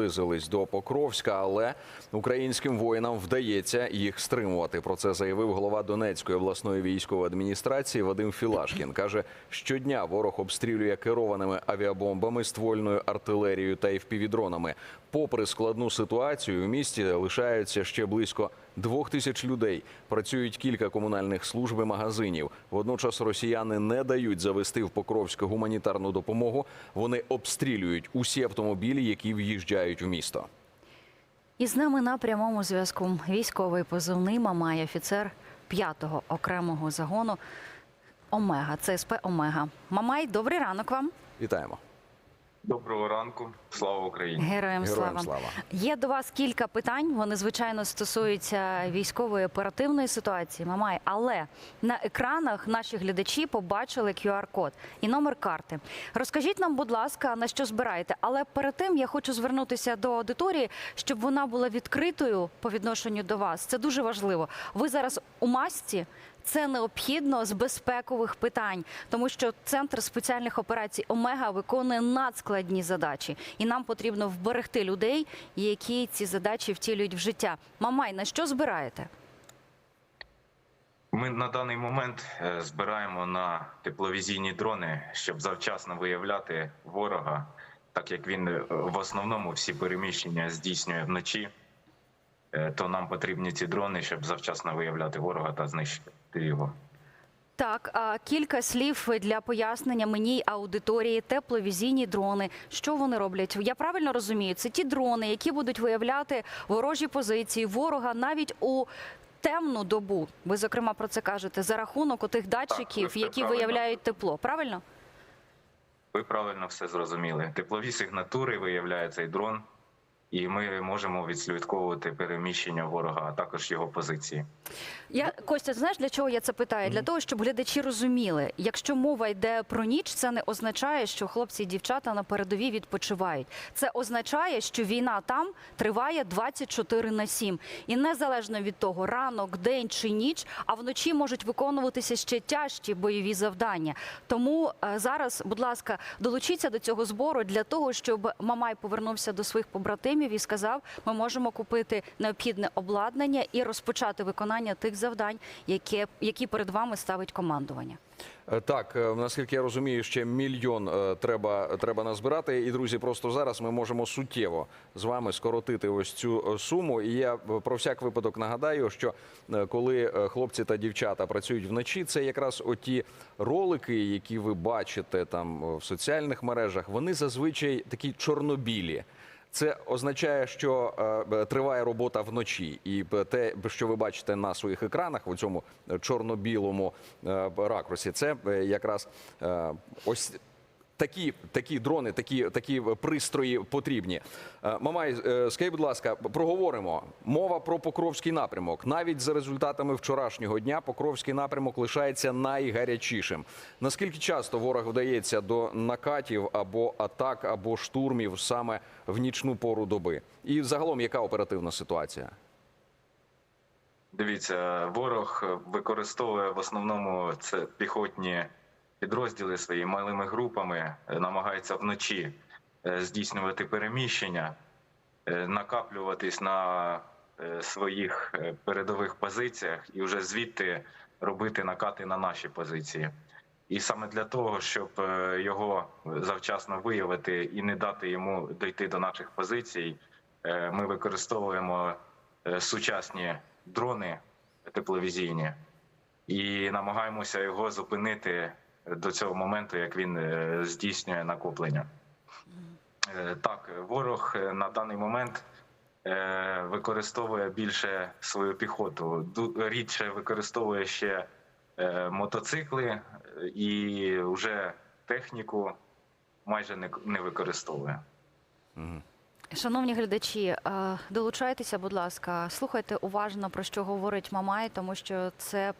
наблизились до Покровська, але українським воїнам вдається їх стримувати. Про це заявив голова Донецької обласної військової адміністрації Вадим Філашкін. каже, щодня ворог обстрілює керованими авіабомбами, ствольною артилерією та ФПВ-дронами. Попри складну ситуацію, у місті лишаються ще близько двох тисяч людей. Працюють кілька комунальних служб і магазинів. Водночас росіяни не дають завести в Покровськ гуманітарну допомогу. Вони обстрілюють усі автомобілі, які в'їжджають в місто. І з нами на прямому зв'язку військовий позивний Мамай, офіцер 5-го окремого загону Омега, ЦСП Омега. Мамай, добрий ранок вам. Вітаємо. Доброго ранку, слава Україні. Героям, Героям слава. слава. Є до вас кілька питань. Вони звичайно стосуються військової оперативної ситуації. Мамай, але на екранах наші глядачі побачили QR-код і номер карти. Розкажіть нам, будь ласка, на що збираєте. Але перед тим я хочу звернутися до аудиторії, щоб вона була відкритою по відношенню до вас. Це дуже важливо. Ви зараз у масці. Це необхідно з безпекових питань, тому що центр спеціальних операцій Омега виконує надскладні задачі, і нам потрібно вберегти людей, які ці задачі втілюють в життя. Мамай, на що збираєте? Ми на даний момент е, збираємо на тепловізійні дрони, щоб завчасно виявляти ворога, так як він е, в основному всі переміщення здійснює вночі. Е, То нам потрібні ці дрони, щоб завчасно виявляти ворога та знищити його. Так, а кілька слів для пояснення мені аудиторії тепловізійні дрони. Що вони роблять? Я правильно розумію, це ті дрони, які будуть виявляти ворожі позиції ворога навіть у темну добу. Ви зокрема про це кажете за рахунок отих датчиків, все які правильно. виявляють тепло. Правильно? Ви правильно все зрозуміли. Теплові сигнатури виявляє цей дрон, і ми можемо відслідковувати переміщення ворога, а також його позиції. Я Костя, знаєш для чого я це питаю? Для того, щоб глядачі розуміли, якщо мова йде про ніч, це не означає, що хлопці і дівчата на передовій відпочивають. Це означає, що війна там триває 24 на 7. І незалежно від того, ранок, день чи ніч, а вночі можуть виконуватися ще тяжчі бойові завдання. Тому е, зараз, будь ласка, долучіться до цього збору для того, щоб Мамай повернувся до своїх побратимів і сказав, ми можемо купити необхідне обладнання і розпочати виконання тих завдань, які, які перед вами ставить командування. Е, Так, е, наскільки я розумію, ще мільйон е, треба, треба назбирати. І друзі, просто зараз ми можемо суттєво з вами скоротити ось цю суму. І я про всяк випадок нагадаю, що коли хлопці та дівчата працюють вночі, це якраз оті ролики, які ви бачите там в соціальних мережах, вони зазвичай такі чорнобілі. Це означає, що е, триває робота вночі, і те, що ви бачите на своїх екранах, у цьому чорно-білому е, ракурсі, це е, якраз ось. Такі, такі дрони, такі, такі пристрої потрібні. Е, Мамай, е, скажіть, будь ласка, проговоримо. Мова про Покровський напрямок. Навіть за результатами вчорашнього дня Покровський напрямок лишається найгарячішим. Наскільки часто ворог вдається до накатів або атак, або штурмів саме в нічну пору доби? І загалом, яка оперативна ситуація? Дивіться, ворог використовує в основному це піхотні підрозділи свої малими групами, е, намагається вночі е, здійснювати переміщення, е, накаплюватись на своїх передових позиціях і вже звідти робити накати на наші позиції. І саме для того, щоб його завчасно виявити і не дати йому дойти до наших позицій, ми використовуємо сучасні дрони тепловізійні і намагаємося його зупинити до цього моменту, як він е, здійснює накоплення. Е, Так, ворог е, на даний момент використовує більше свою піхоту, рідше використовує ще мотоцикли і вже техніку майже не, використовує. Шановні глядачі, долучайтеся, будь ласка, слухайте уважно про що говорить Мамай, тому що це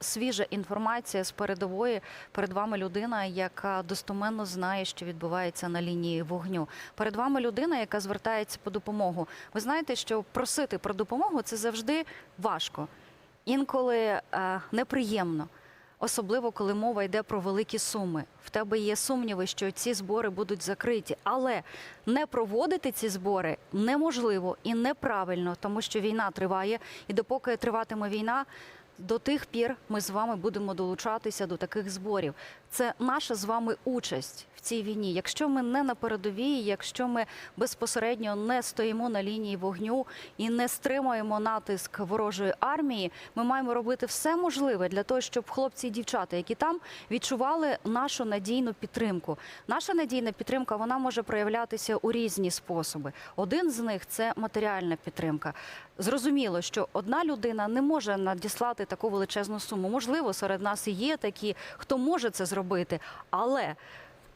свіжа інформація з передової. Перед вами людина, яка достоменно знає, що відбувається на лінії вогню. Перед вами людина, яка звертається по допомогу. Ви знаєте, що просити про допомогу це завжди важко, інколи е, неприємно. Особливо, коли мова йде про великі суми. В тебе є сумніви, що ці збори будуть закриті. Але не проводити ці збори неможливо і неправильно, тому що війна триває. І допоки триватиме війна, до тих пір ми з вами будемо долучатися до таких зборів. Це наша з вами участь в цій війні. Якщо ми не на передовій, якщо ми безпосередньо не стоїмо на лінії вогню і не стримуємо натиск ворожої армії, ми маємо робити все можливе для того, щоб хлопці і дівчата, які там відчували нашу надійну підтримку. Наша надійна підтримка вона може проявлятися у різні способи. Один з них це матеріальна підтримка. Зрозуміло, що одна людина не може надіслати таку величезну суму. Можливо, серед нас і є такі, хто може це зробити, але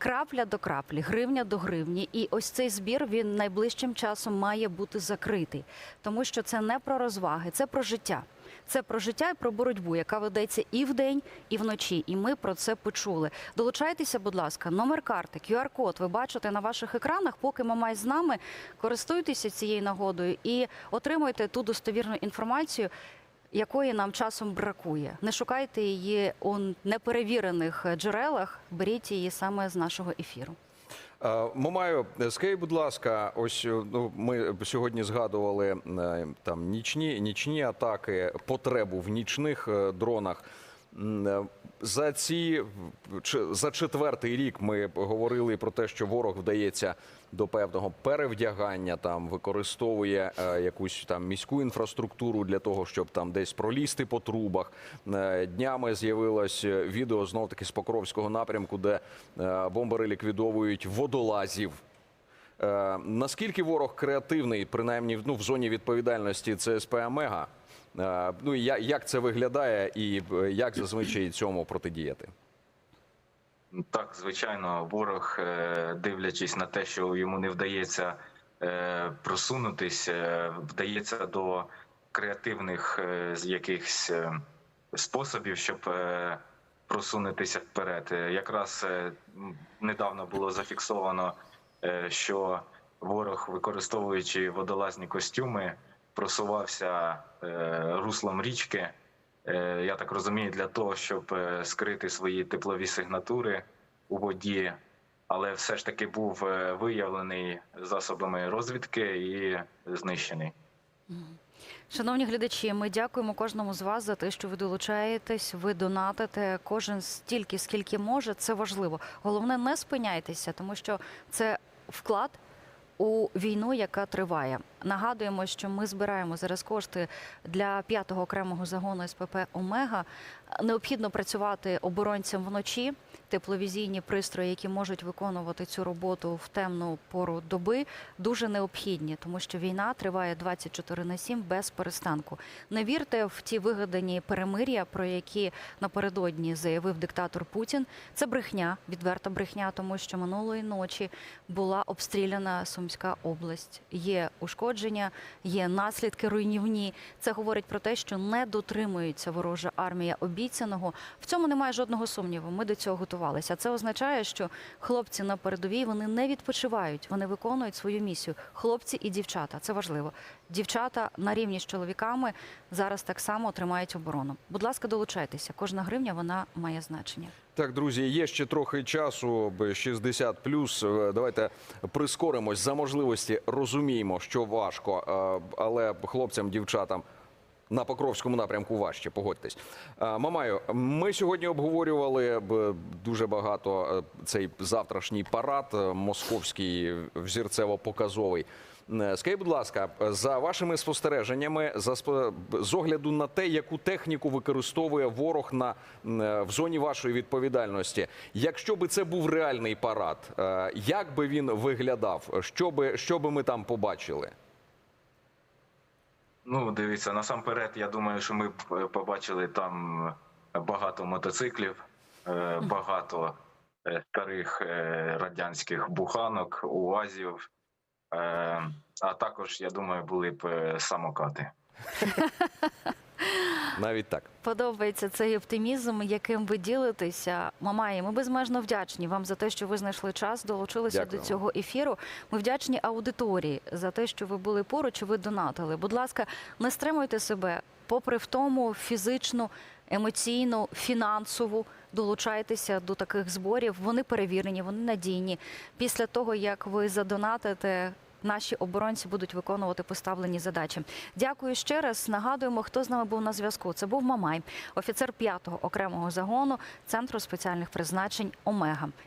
крапля до краплі, гривня до гривні. І ось цей збір він найближчим часом має бути закритий, тому що це не про розваги, це про життя. Це про життя і про боротьбу, яка ведеться і вдень, і вночі. І ми про це почули. Долучайтеся, будь ласка, номер карти, QR-код ви бачите на ваших екранах. Поки Мамай з нами, користуйтеся цією нагодою і отримуйте ту достовірну інформацію, якої нам часом бракує. Не шукайте її у неперевірених джерелах, беріть її саме з нашого ефіру. Е, Мамаю, скажіть, будь ласка, ось е, ну, ми сьогодні згадували е, там нічні, нічні атаки, потребу в нічних дронах. Е, За ці за четвертий рік ми говорили про те, що ворог вдається до певного перевдягання, там використовує е, якусь там міську інфраструктуру для того, щоб там десь пролізти по трубах. Е, Днями з'явилось е, відео знов таки з Покровського напрямку, де е, бомбери ліквідовують водолазів. Е, наскільки ворог креативний, принаймні ну, в зоні відповідальності ЦСП Омега? Е, ну і як це виглядає, і е, як зазвичай цьому протидіяти? Так, звичайно, ворог, е, дивлячись на те, що йому не вдається просунутись, е, вдається до креативних якихось способів, щоб просунутися вперед. Якраз недавно було зафіксовано, що ворог, використовуючи водолазні костюми, просувався е, руслом річки. Е, Я так розумію, для того, щоб е, скрити свої теплові сигнатури у воді, але все ж таки був виявлений засобами розвідки і знищений. Шановні глядачі, ми дякуємо кожному з вас за те, що ви долучаєтесь, ви донатите кожен стільки, скільки може. Це важливо. Головне, не спиняйтеся, тому що це вклад. У війну, яка триває, нагадуємо, що ми збираємо зараз кошти для п'ятого окремого загону СПП Омега. Необхідно працювати оборонцям вночі. Тепловізійні пристрої, які можуть виконувати цю роботу в темну пору доби, дуже необхідні, тому що війна триває 24 на 7 без перестанку. Не вірте в ті вигадані перемир'я, про які напередодні заявив диктатор Путін. Це брехня, відверта брехня, тому що минулої ночі була обстріляна Сумська область. Є ушкодження, є наслідки руйнівні. Це говорить про те, що не дотримується ворожа армія обіцяного. В цьому немає жодного сумніву. Ми до цього готувалися. Це означає, що хлопці на передовій вони не відпочивають, вони виконують свою місію. Хлопці і дівчата. Це важливо. Дівчата на рівні з чоловіками зараз так само тримають оборону. Будь ласка, долучайтеся. Кожна гривня вона має значення. Так, друзі, є ще трохи часу, б 60 плюс. Е, Давайте прискоримось за можливості. Розуміємо, що важко, е, але хлопцям, дівчатам. На Покровському напрямку важче, погодьтесь. Е, Мамаю, ми сьогодні обговорювали дуже багато цей завтрашній парад московський взірцево-показовий. Е, Скажіть, будь ласка, за вашими спостереженнями, за з огляду на те, яку техніку використовує ворог на в зоні вашої відповідальності, якщо би це був реальний парад, е, як би він виглядав? Що би, що би ми там побачили? Ну, дивіться, насамперед, я думаю, що ми б е, побачили там багато мотоциклів, е, багато е, старих е, радянських буханок, уазів. Е, А також, я думаю, були б е, самокати. Навіть так. Подобається цей оптимізм, яким ви ділитеся. Мамаї, ми безмежно вдячні вам за те, що ви знайшли час, долучилися Дякуємо. до цього ефіру. Ми вдячні аудиторії за те, що ви були поруч і ви донатили. Будь ласка, не стримуйте себе, попри втому фізичну, емоційну, фінансову. Долучайтеся до таких зборів. Вони перевірені, вони надійні. Після того як ви задонатите. Наші оборонці будуть виконувати поставлені задачі. Дякую ще раз. Нагадуємо, хто з нами був на зв'язку. Це був Мамай, офіцер 5-го окремого загону Центру спеціальних призначень Омега.